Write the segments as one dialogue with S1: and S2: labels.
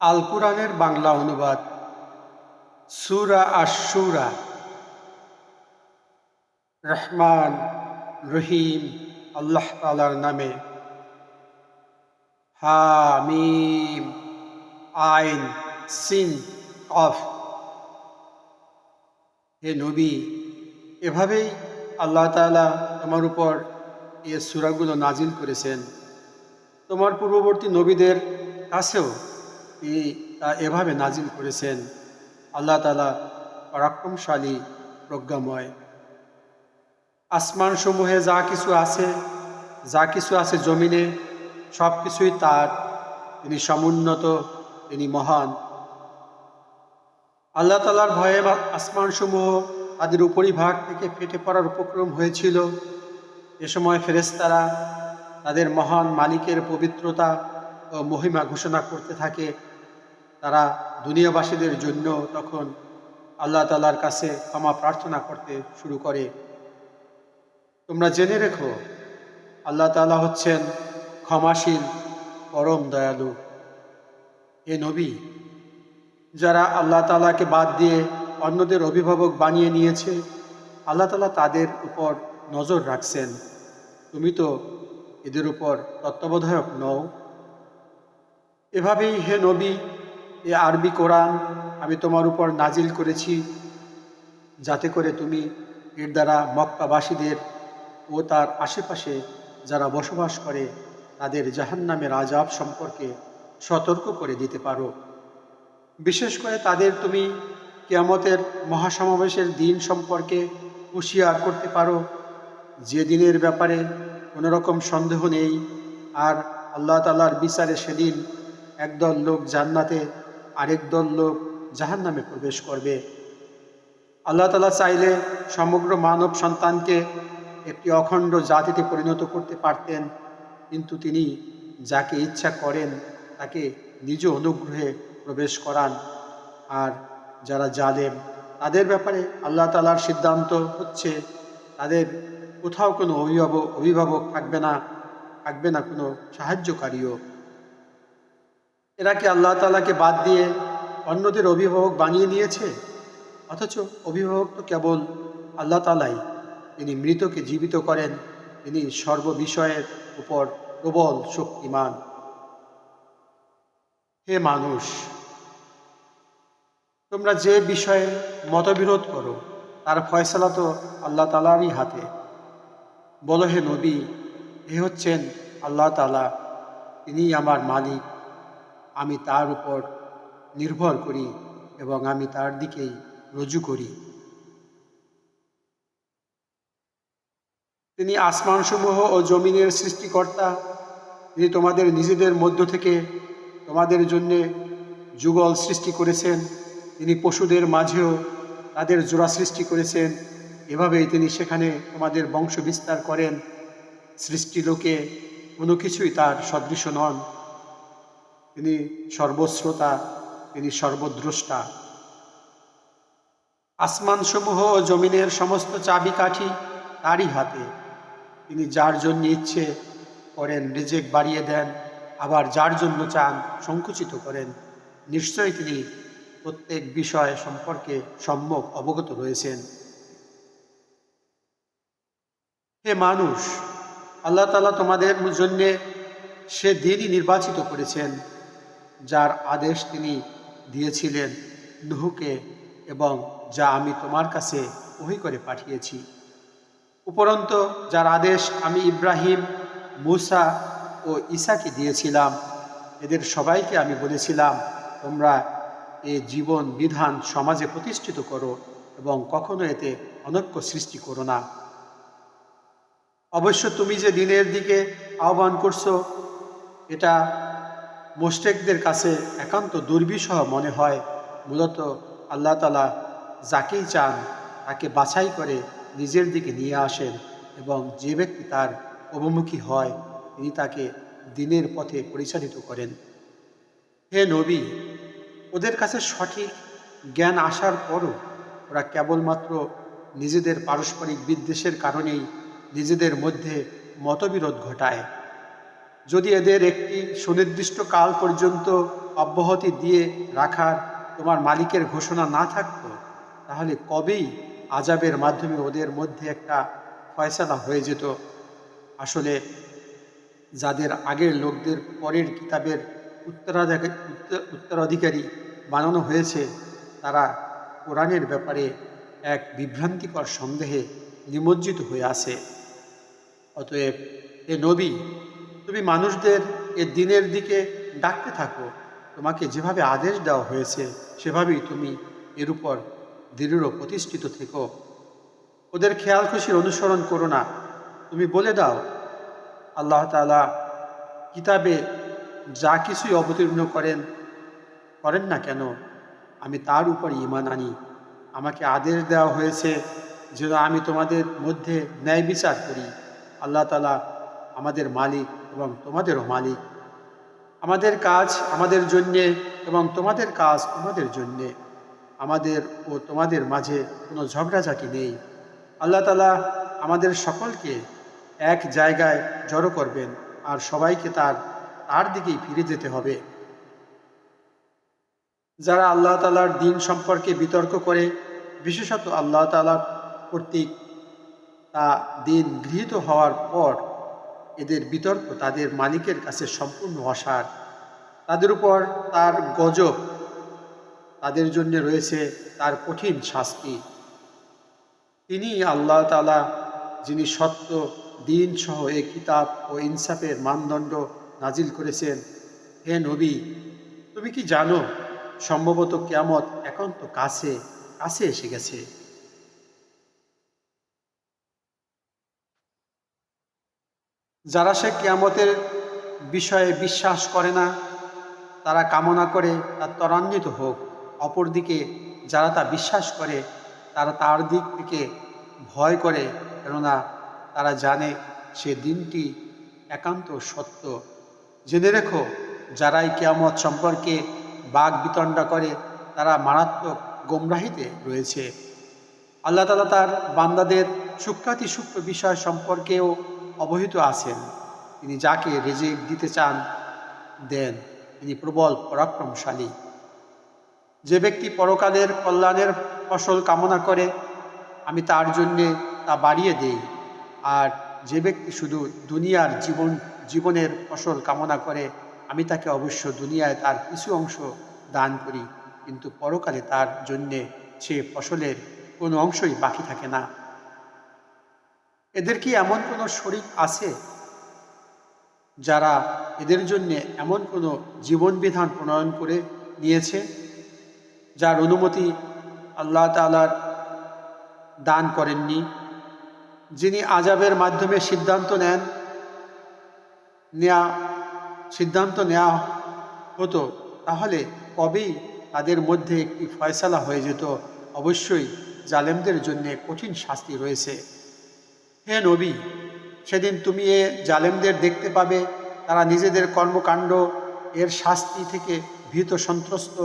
S1: আল কোরআনের বাংলা অনুবাদ, সুরা আশুরা রহমান, রহিম, আল্লাহ তালার নামে। হামিম, আইন, সিন, কফ। হে নবী, এভাবেই আল্লাহ তাআলা তোমার উপর এ সুরাগুলো নাজিল করেছেন। তোমার পূর্ববর্তী নবীদের কাছেও তিনি তা এভাবে নাজিল করেছেন। আল্লাহ তালা পরাক্রমশালী প্রজ্ঞাময়। আসমান সমূহে যা কিছু আছে, যা কিছু আছে জমিনে সব কিছুই তার। তিনি সমুন্নত, তিনি মহান। আল্লাহ তালার ভয়ে আসমান সমূহ তাদের উপরিভাগ থেকে ফেটে পড়ার উপক্রম হয়েছিল। এ সময় ফেরেস্তারা তাদের মহান মালিকের পবিত্রতা ও মহিমা ঘোষণা করতে থাকে। তারা দুনিয়াবাসীদের জন্য তখন আল্লাহ তালার কাছে ক্ষমা প্রার্থনা করতে শুরু করে। তোমরা জেনে রেখো, আল্লাহ তালা হচ্ছেন ক্ষমাশীল, পরম দয়ালু। এ নবী, যারা আল্লাহ তালাকে বাদ দিয়ে অন্যদের অভিভাবক বানিয়ে নিয়েছে, আল্লাহ তালা তাদের উপর নজর রাখছেন। তুমি তো এদের উপর তত্ত্বাবধায়ক নও। এভাবেই হে নবী এ আরবি কোরআন আমি তোমার উপর নাজিল করেছি যাতে করে তুমি এর দ্বারা মক্কাবাসীদের ও তার আশেপাশে যারা বসবাস করে তাদের জাহান্নামের আজাব সম্পর্কে সতর্ক করে দিতে পারো। বিশেষ করে তাদের তুমি কেয়ামতের মহাসমাবেশের দিন সম্পর্কে হুঁশিয়ার করতে পারো। যে দিনের ব্যাপারে কোনো রকম সন্দেহ নেই। আর আল্লাহ তালার বিচারে সেদিন একদল লোক জান্নাতে আরেক দল লোক জাহান নামে প্রবেশ করবে। আল্লাহ তালা চাইলে সমগ্র মানব সন্তানকে একটি অখণ্ড জাতিতে পরিণত করতে পারতেন, কিন্তু তিনি যাকে ইচ্ছা করেন তাকে নিজ অনুগ্রহে প্রবেশ করান। আর যারা জালেম, তাদের ব্যাপারে আল্লাহ তালার সিদ্ধান্ত হচ্ছে, তাদের কোথাও কোনো অভিভাবক অভিভাবক থাকবে না থাকবে না কোনো সাহায্যকারীও। এরা কি আল্লাহ তালাকে বাদ দিয়ে অন্যদের অভিভাবক বানিয়ে নিয়েছে? অথচ অভিভাবক তো কেবল আল্লাহ তালাই তিনি মৃতকে জীবিত করেন তিনি সর্ববিষয়ের উপর প্রবল শক্তিমান। হে মানুষ, তোমরা যে বিষয়ে মতবিরোধ করো, তার ফয়সলা তো আল্লাহ তালারই হাতে। বলো হে নবী, এ হচ্ছেন আল্লাহ তালা তিনি আমার মালিক। আমি তার উপর নির্ভর করি এবং আমি তার দিকেই রুজু করি। তিনি আসমানসমূহ ও জমিনের সৃষ্টিকর্তা। তিনি তোমাদের নিজেদের মধ্য থেকে তোমাদের জন্যে যুগল সৃষ্টি করেছেন। তিনি পশুদের মাঝেও তাদের জোড়া সৃষ্টি করেছেন। এভাবেই তিনি সেখানে তোমাদের বংশ বিস্তার করেন। সৃষ্টি লোকে কোনো কিছুই তার সদৃশ নন। তিনি সর্বশ্রোতা, তিনি সর্বদ্রষ্টা। আসমানসমূহ জমিনের সমস্ত চাবিকাঠি তারই হাতে। তিনি যার জন্য ইচ্ছে করেন রিজেক বাড়িয়ে দেন, আবার যার জন্য চান সংকুচিত করেন। নিশ্চয়ই তিনি প্রত্যেক বিষয় সম্পর্কে সম্যক অবগত রয়েছেন। হে মানুষ, আল্লাহ তালা তোমাদের জন্যে সে দিনই নির্বাচিত করেছেন। যার আদেশ তিনি দিয়েছিলেন নুহুকে এবং যা আমি তোমার কাছে ওহি করে পাঠিয়েছি। উপরন্ত, যার আদেশ আমি ইব্রাহিম, মুসা ও ঈসাকে দিয়েছিলাম, এদের সবাইকে আমি বলেছিলাম, তোমরা এ জীবন বিধান সমাজে প্রতিষ্ঠিত করো এবং কখনো এতে অনৈক্য সৃষ্টি করো না। অবশ্য তুমি যে দিনের দিকে আহ্বান করছ, এটা মোস্টেকদের কাছে একান্ত দুর্বিষহ মনে হয়। মূলত আল্লাহ তালা যাকেই চান, তাকে বাছাই করে নিজের দিকে নিয়ে আসেন এবং যে ব্যক্তি তার অবমুখী হয়, তিনি তাকে দিনের পথে পরিচালিত করেন। হে নবী, ওদের কাছে সঠিক জ্ঞান আসার পরও ওরা কেবলমাত্র নিজেদের পারস্পরিক বিদ্বেষের কারণেই নিজেদের মধ্যে মতবিরোধ ঘটায়। যদি এদের একটি সুনির্দিষ্ট কাল পর্যন্ত অব্যাহতি দিয়ে রাখার তোমার মালিকের ঘোষণা না থাকতো, তাহলে কবেই আজাবের মাধ্যমে ওদের মধ্যে একটা ফয়সালা হয়ে যেত? আসলে যাদের আগের লোকদের পরের কিতাবের উত্তরাধিকারী উত্তরাধিকারী বানানো হয়েছে, তারা কোরআনের ব্যাপারে এক বিভ্রান্তিকর সন্দেহে নিমজ্জিত হয়ে আছে। অতএব এ নবী তুমি মানুষদের এ দিনের দিকে ডাকতে থাকো। তোমাকে যেভাবে আদেশ দেওয়া হয়েছে, সেভাবেই তুমি এর উপর দৃঢ় প্রতিষ্ঠিত থেকো। ওদের খেয়াল খুশির অনুসরণ করো না। তুমি বলে দাও, আল্লাহ তালা কিতাবে যা কিছুই অবতীর্ণ করেন করেন না কেন? আমি তার উপর ইমান আনি। আমাকে আদেশ দেওয়া হয়েছে যেন আমি তোমাদের মধ্যে ন্যায় বিচার করি। আল্লাহ তালা আমাদের মালিক এবং তোমাদেরও মালিক। আমাদের কাজ আমাদের জন্যে এবং তোমাদের কাজ তোমাদের জন্যে। আমাদের ও তোমাদের মাঝে কোনো ঝগড়াঝাটি নেই। আল্লাহ তালা আমাদের সকলকে এক জায়গায় জড়ো করবেন আর সবাইকে তার তার দিকেই ফিরে যেতে হবে। যারা আল্লাহ তালার দিন সম্পর্কে বিতর্ক করে, বিশেষত আল্লাহ তালার কর্তৃক তা দিন গৃহীত হওয়ার পর এদের বিতর্ক তাদের মালিকের কাছে সম্পূর্ণ অসার। তাদের উপর তার গজব, তাদের জন্য রয়েছে তার কঠিন শাস্তি। তিনি আল্লাহ তালা যিনি সত্য, দিন সহ এ কিতাব ও ইনসাফের মানদণ্ড নাজিল করেছেন, হে নবী, তুমি কি জানো, সম্ভবত কেয়ামত একান্ত কাছে কাছে এসে গেছে। যারা সে কেয়ামতের বিষয়ে বিশ্বাস করে না, তারা কামনা করে তা ত্বরান্বিত হোক। অপরদিকে যারা তা বিশ্বাস করে, তারা তার দিক থেকে ভয় করে, কেননা তারা জানে সে দিনটি একান্ত সত্য। জেনে রেখো, যারাই কেয়ামত সম্পর্কে বাঘ বিতণ্ডা করে, তারা মারাত্মক গোমরাহিতে রয়েছে। আল্লাহ তালা তার বান্দাদের সূক্ষ্মাতি সূক্ষ্ম বিষয় সম্পর্কেও অবহিত আছেন। তিনি যাকে রেজে দিতে চান, দেন। তিনি প্রবল, পরাক্রমশালী। যে ব্যক্তি পরকালের কল্যাণের ফসল কামনা করে, আমি তার জন্যে তা বাড়িয়ে দেই। আর যে ব্যক্তি শুধু দুনিয়ার জীবন, জীবনের ফসল কামনা করে, আমি তাকে অবশ্য দুনিয়ায় তার কিছু অংশ দান করি। কিন্তু পরকালে তার জন্যে সে ফসলের কোনো অংশই বাকি থাকে না। এদের কি এমন কোনো শরিক আছে যারা এদের জন্য এমন কোনো জীবন বিধান প্রণয়ন করে নিয়েছে, যার অনুমতি আল্লাহ তালার দান করেননি, যিনি আজাবের মাধ্যমে সিদ্ধান্ত নেন, নেয়া, সিদ্ধান্ত নেওয়া হতো, তাহলে কবেই তাদের মধ্যে একটি ফয়সালা হয়ে যেত? অবশ্যই জালেমদের জন্যে কঠিন শাস্তি রয়েছে। হে নবী, সেদিন তুমি এ জালেমদের দেখতে পাবে, তারা নিজেদের কর্মকাণ্ড, এর শাস্তি থেকে ভীত সন্ত্রস্ত,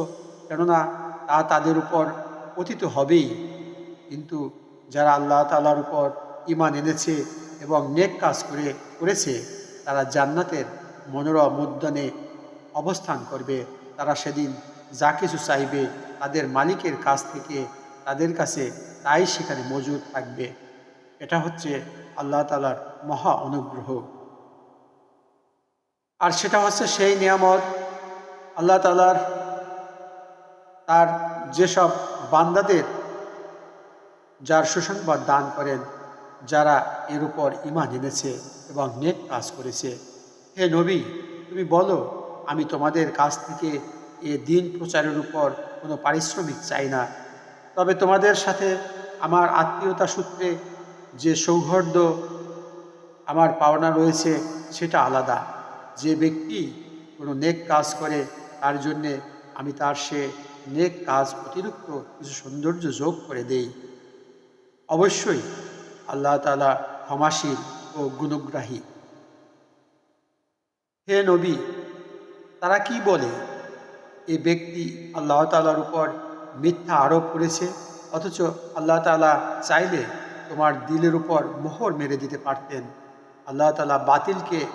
S1: কেননা তা তাদের উপর পতিত হবেই। কিন্তু যারা আল্লাহ তালার উপর ইমান এনেছে এবং নেক কাজ করে, করেছে, তারা জান্নাতের মনোরম উদ্যানে অবস্থান করবে। তারা সেদিন যা কিছু চাইবে, তাদের মালিকের কাছ থেকে তাদের কাছে তাই সেখানে মজুদ থাকবে। এটা হচ্ছে আল্লাহ তালার মহা অনুগ্রহ। আর সেটা হচ্ছে সেই নিয়ামত আল্লাহ তালার তার যেসব বান্দাদের যার সুসংবাদ দান করেন, যারা এর উপর ইমান এনেছে এবং নেক কাজ করেছে, হে নবী, তুমি বলো, আমি তোমাদের কাছ থেকে এ দিন প্রচারের উপর কোনো পারিশ্রমিক চাই না। তবে তোমাদের সাথে আমার আত্মীয়তা সূত্রে যে সৌহার্দ্য আমার পাওনা রয়েছে সেটা আলাদা। যে ব্যক্তি কোনো নেক কাজ করে, তার জন্যে আমি তার সে নেক কাজ অতিরিক্ত কিছু সৌন্দর্য যোগ করে দেই। অবশ্যই আল্লাহ তালা ক্ষমাশীল ও গুণগ্রাহী। হে নবী, তারা কি বলে? এ ব্যক্তি আল্লাহ তালার উপর মিথ্যা আরোপ করেছে, অথচ আল্লাহ তালা চাইলে তোমার দিলের উপর মোহর মেরে দিতে পারতেন। আল্লাহ তালা বাতিলকে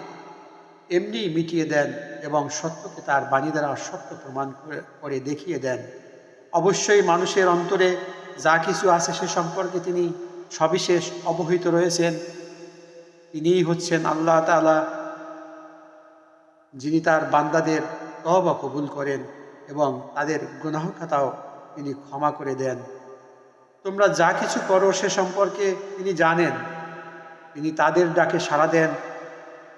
S1: এমনি মিটিয়ে দেন এবং সত্যকে তার বাণী দ্বারা সত্য প্রমাণ করে- দেখিয়ে দেন। অবশ্যই মানুষের অন্তরে যা কিছু আছে সে সম্পর্কে তিনি সবিশেষ অবহিত রয়েছেন। তিনিই হচ্ছেন আল্লাহ তাআলা, যিনি তার বান্দাদের তহবা কবুল করেন এবং তাদের গুনাহ তিনি ক্ষমা করে দেন। তোমরা যা কিছু করো সে সম্পর্কে তিনি জানেন। তিনি তাদের ডাকে সাড়া দেন,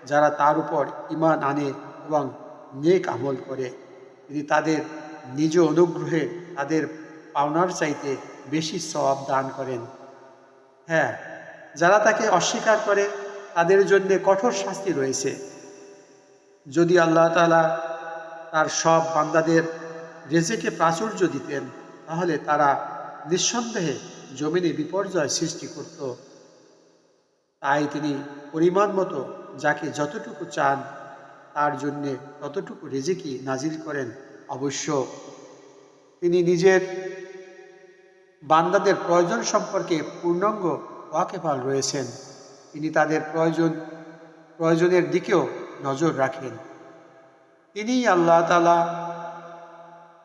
S1: যারা তার উপর ইমান আনে এবং নেক আমল করে। তিনি তাদের নিজ অনুগ্রহে তাদের পাওনার চাইতে বেশি সব দান করেন। হ্যাঁ যারা তাকে অস্বীকার করে, তাদের জন্য কঠোর শাস্তি রয়েছে। যদি আল্লাহ তাআলা তার সব বান্দাদের রেজেকে প্রাচুর্য দিতেন, তাহলে তারা নিঃসন্দেহে জমিনে বিপর্যয় সৃষ্টি করত। তাই তিনি পরিমাণ মতো যাকে যতটুকু চান, তার জন্যে ততটুকু রেজেকি নাজিল করেন অবশ্য। তিনি নিজের বান্দাদের প্রয়োজন সম্পর্কে পূর্ণাঙ্গ ওয়াকেফাল রয়েছেন। তিনি তাদের প্রয়োজন, প্রয়োজনের দিকেও নজর রাখেন। তিনি আল্লাহ তালা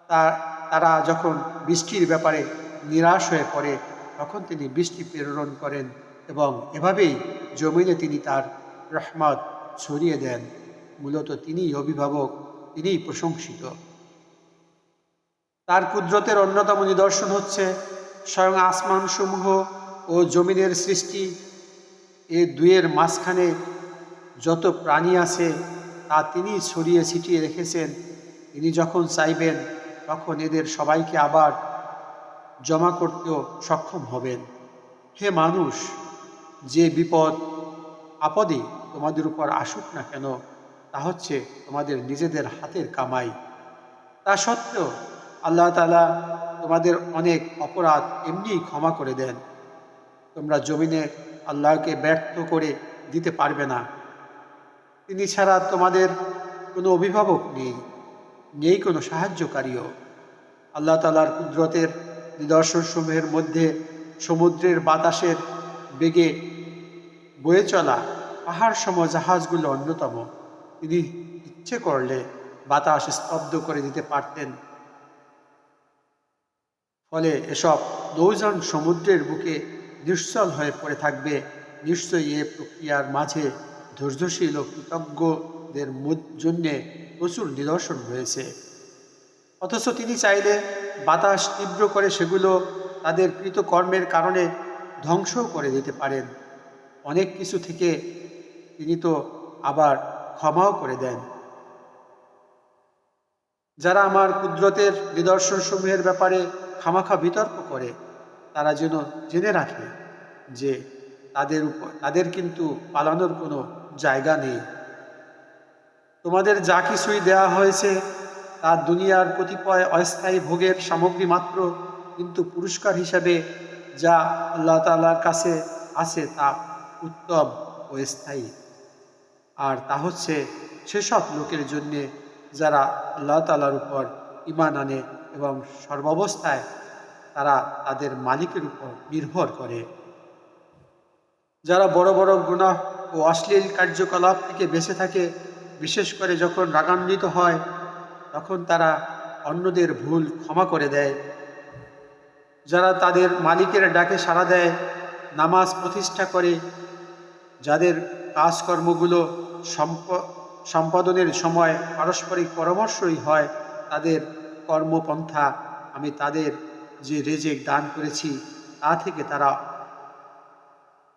S1: তারা যখন বৃষ্টির ব্যাপারে নিরাশ হয়ে পড়ে, তখন তিনি বৃষ্টি প্রেরণ করেন এবং এভাবেই জমিনে তিনি তার রহমত ছড়িয়ে দেন। মূলত তিনিই অভিভাবক, তিনিই প্রশংসিত। তার কুদরতের অন্যতম নিদর্শন হচ্ছে স্বয়ং আসমানসমূহ ও জমিনের সৃষ্টি। এ দুয়ের মাঝখানে যত প্রাণী আছে, তা তিনি ছড়িয়ে ছিটিয়ে রেখেছেন। তিনি যখন চাইবেন, তখন এদের সবাইকে আবার জমা করতেও সক্ষম হবেন। হে মানুষ, যে বিপদ আপদে তোমাদের উপর আসুক না কেন, তা হচ্ছে তোমাদের নিজেদের হাতের কামাই। তা সত্ত্বেও আল্লাহ তালা তোমাদের অনেক অপরাধ এমনিই ক্ষমা করে দেন। তোমরা জমিনে আল্লাহকে ব্যর্থ করে দিতে পারবে না। তিনি ছাড়া তোমাদের কোনো অভিভাবক নেই নেই কোনো সাহায্যকারীও। আল্লাহ তালার কুদরতের নিদর্শনসমূহের মধ্যে সমুদ্রের বাতাসের বেগে বয়ে চলা পাহাড় সম জাহাজগুলো অন্যতম। তিনি ইচ্ছে করলে বাতাস স্তব্ধ করে দিতে পারতেন। ফলে এসব নৌযান সমুদ্রের বুকে নিশ্চল হয়ে পড়ে থাকবে। নিশ্চয়ই এ প্রক্রিয়ার মাঝে ধৈর্যশীল ও কৃতজ্ঞদের জন্যে প্রচুর নিদর্শন রয়েছে। অথচ তিনি চাইলে বাতাস তীব্র করে সেগুলো তাদের কৃতকর্মের কারণে ধ্বংসও করে দিতে পারেন। অনেক কিছু থেকে তিনি তো আবার ক্ষমাও করে দেন। যারা আমার কুদরতের নিদর্শনসমূহের ব্যাপারে খামাখা বিতর্ক করে, তারা যেন জেনে রাখে যে তাদের উপর, তাদের কিন্তু পালানোর কোনো জায়গা নেই। তোমাদের যা কিছুই দেয়া হয়েছে তা দুনিয়ার কতিপয় অস্থায়ী ভোগের সামগ্রী মাত্র, কিন্তু পুরস্কার হিসাবে যা আল্লাহ তাল্লার কাছে আছে তা উত্তম ও স্থায়ী। আর তা হচ্ছে সেসব লোকের জন্যে যারা আল্লাহ তালার উপর ইমান আনে এবং সর্বাবস্থায় তারা তাদের মালিকের উপর নির্ভর করে। যারা বড় বড় গুনাহ ও অশ্লীল কার্যকলাপ থেকে বেঁচে থাকে, বিশেষ করে যখন রাগান্বিত হয় তখন তারা অন্যদের ভুল ক্ষমা করে দেয়। যারা তাদের মালিকের ডাকে সাড়া দেয়, নামাজ প্রতিষ্ঠা করে, যাদের কাজকর্মগুলো সম্প, সম্পাদনের সময় পারস্পরিক পরামর্শই হয়, তাদের কর্মপন্থা আমি তাদের যে রেজেক দান করেছি, তা থেকে তারা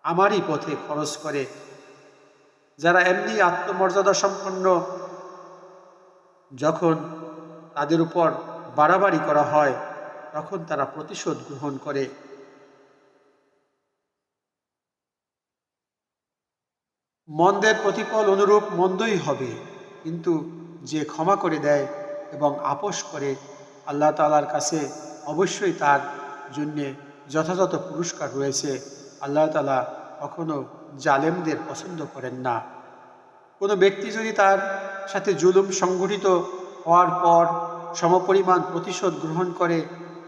S1: আমারই পথে খরচ করে। যারা এমনি আত্মমর্যাদা সম্পন্ন যখন তাদের উপর বাড়াবাড়ি করা হয়, তখন তারা প্রতিশোধ গ্রহণ করে। মন্দের প্রতিফল অনুরূপ মন্দই হবে, কিন্তু যে ক্ষমা করে দেয় এবং আপোষ করে, আল্লাহ তালার কাছে অবশ্যই তার জন্যে যথাযথ পুরস্কার রয়েছে। আল্লাহ তালা কখনো জালেমদের পছন্দ করেন না। কোনো ব্যক্তি যদি তার সাথে জুলুম সংঘটিত হওয়ার পর সমপরিমাণ প্রতিশোধ গ্রহণ করে,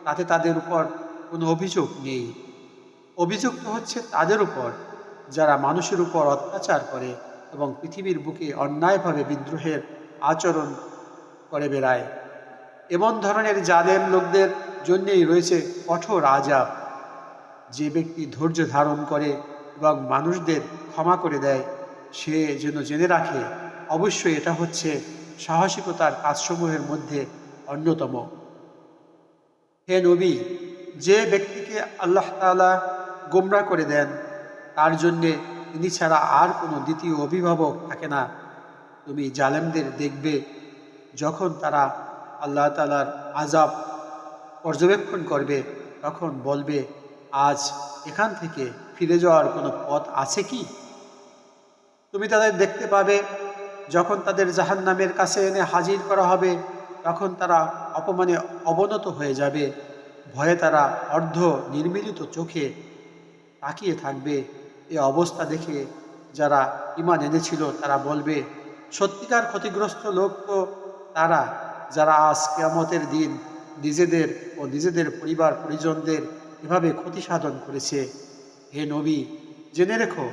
S1: তাতে তাদের উপর কোনো অভিযোগ নেই। অভিযুক্ত হচ্ছে তাদের উপর, যারা মানুষের উপর অত্যাচার করে এবং পৃথিবীর বুকে অন্যায়ভাবে বিদ্রোহের আচরণ করে বেড়ায়। এমন ধরনের জালেম লোকদের জন্যেই রয়েছে কঠোর আজাব যে ব্যক্তি ধৈর্য ধারণ করে এবং মানুষদের ক্ষমা করে দেয় সে যেন জেনে রাখে, অবশ্যই এটা হচ্ছে সাহসিকতার কাজসমূহের মধ্যে অন্যতম। হে নবী, যে ব্যক্তিকে আল্লাহ তাআলা গোমরা করে দেন, তার জন্যে তিনি ছাড়া আর কোনো দ্বিতীয় অভিভাবক থাকে না। তুমি জালেমদের দেখবে যখন তারা আল্লাহ তালার আজাব পর্যবেক্ষণ করবে, তখন বলবে, আজ এখান থেকে ফিরে যাওয়ার কোনো পথ আছে কি? তুমি তাদের দেখতে পাবে। যখন তাদের জাহান নামের কাছে এনে হাজির করা হবে, তখন তারা অপমানে অবনত হয়ে যাবে। ভয়ে তারা অর্ধ নির্মিলিত চোখে তাকিয়ে থাকবে। এ অবস্থা দেখে যারা ইমান এনেছিল, তারা বলবে, সত্যিকার ক্ষতিগ্রস্ত লোক তো তারা, যারা আজ কেয়ামতের দিন নিজেদের ও নিজেদের পরিবার পরিজনদের এভাবে ক্ষতি সাধন করেছে। হে নবী, জেনে রেখো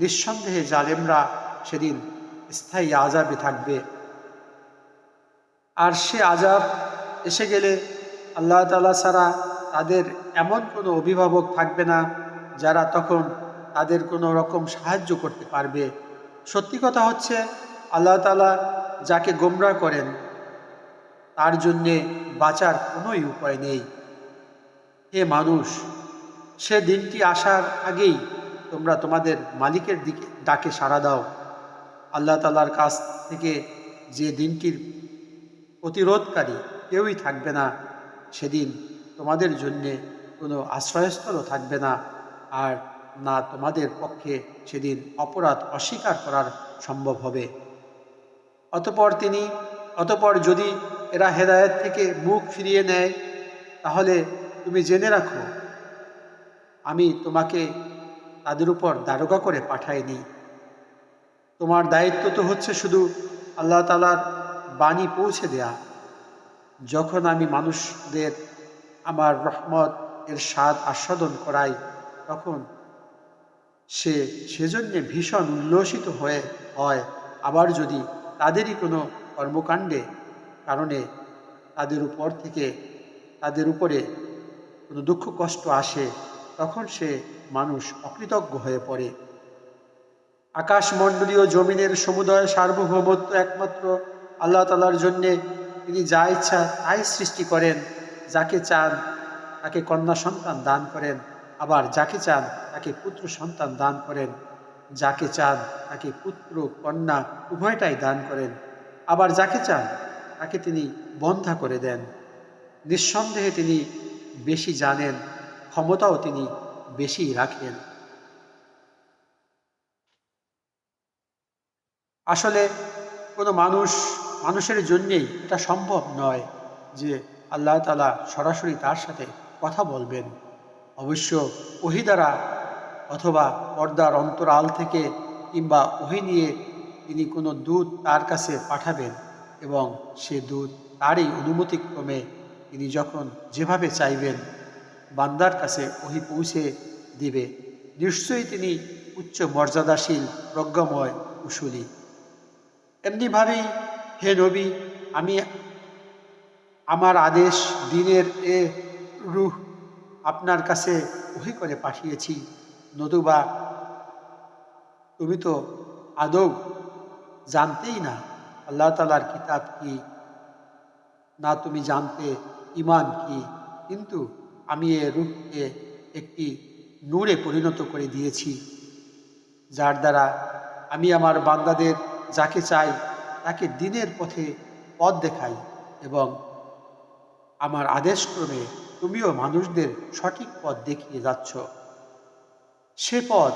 S1: নিঃসন্দেহে জালেমরা সেদিন স্থায়ী আজাবে থাকবে। আর সে আজাব এসে গেলে আল্লাহ তালা ছাড়া তাদের এমন কোনো অভিভাবক থাকবে না, যারা তখন তাদের কোনো রকম সাহায্য করতে পারবে। সত্যি কথা হচ্ছে, আল্লাহ তালা যাকে গোমরা করেন, তার জন্যে বাঁচার কোনোই উপায় নেই। হে মানুষ, সে দিনটি আসার আগেই তোমরা তোমাদের মালিকের দিকে, ডাকে সাড়া দাও। আল্লাহ তালার কাছ থেকে যে দিনটির প্রতিরোধকারী কেউই থাকবে না, সেদিন তোমাদের জন্যে কোনো আশ্রয়স্থলও থাকবে না, আর না তোমাদের পক্ষে সেদিন অপরাধ অস্বীকার করার সম্ভব হবে। অতপর তিনি, অতপর যদি এরা হেদায়েত থেকে মুখ ফিরিয়ে নেয়, তাহলে তুমি জেনে রাখো, আমি তোমাকে তাদের উপর দারোগা করে পাঠাইনি তোমার দায়িত্ব তো হচ্ছে শুধু আল্লাহ তালার বাণী পৌঁছে দেয়া। যখন আমি মানুষদের আমার রহমত এর স্বাদ আস্বাদন করাই, তখন সে সেজন্যে ভীষণ উল্লসিত হয়ে হয়। আবার যদি তাদেরই কোনো কর্মকাণ্ডে কারণে তাদের উপর থেকে, তাদের উপরে কোনো দুঃখ কষ্ট আসে তখন সে মানুষ অকৃতজ্ঞ হয়ে পড়ে। আকাশমণ্ডলীয় জমিনের সমুদয় সার্বভৌমত্ব একমাত্র আল্লাহ তালার জন্যে। তিনি যা ইচ্ছা তাই সৃষ্টি করেন, যাকে চান তাকে কন্যা সন্তান দান করেন, আবার যাকে চান তাকে পুত্র সন্তান দান করেন, যাকে চান তাকে পুত্র, কন্যা উভয়টাই দান করেন, আবার যাকে চান তাকে তিনি বন্ধা করে দেন। নিঃসন্দেহে তিনি বেশি জানেন ক্ষমতাও তিনি বেশি রাখেন। আসলে কোনো মানুষ, মানুষের জন্যেই এটা সম্ভব নয় যে আল্লাহ তালা সরাসরি তার সাথে কথা বলবেন। অবশ্য ওহি দ্বারা অথবা পর্দার অন্তরাল থেকে কিংবা ওহি নিয়ে তিনি কোনো দূত তার কাছে পাঠাবেন এবং সে দূত তারই অনুমতিক্রমে তিনি যখন যেভাবে চাইবেন বান্দার কাছে ওহি পৌঁছে দিবে। নিশ্চয়ই তিনি উচ্চ মর্যাদাশীল, প্রজ্ঞাময়, কুশলী। এমনিভাবেই হে নবী, আমি আমার আদেশ, দিনের এ রুহ আপনার কাছে ওহি করে পাঠিয়েছি। নতুবা তুমি তো আদৌ জানতেই না, আল্লাহ তালার কিতাব কি? না তুমি জানতে ইমান কি? কিন্তু আমি এ রূপকে একটি নূরে পরিণত করে দিয়েছি, যার দ্বারা আমি আমার বান্দাদের যাকে চাই তাকে দিনের পথে পথ দেখাই এবং আমার আদেশক্রমে তুমিও মানুষদের সঠিক পথ দেখিয়ে যাচ্ছ। সে পথ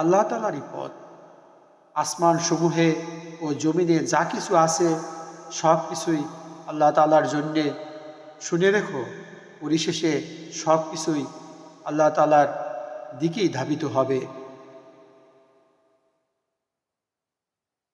S1: আল্লাহ তালারই পথ। আসমান সমূহে ও জমিনে যা কিছু আছে সব কিছুই আল্লাহ তালার জন্যে শুনে রেখো। পরিশেষে সব কিছুই আল্লাহ তালার দিকেই ধাবিত হবে।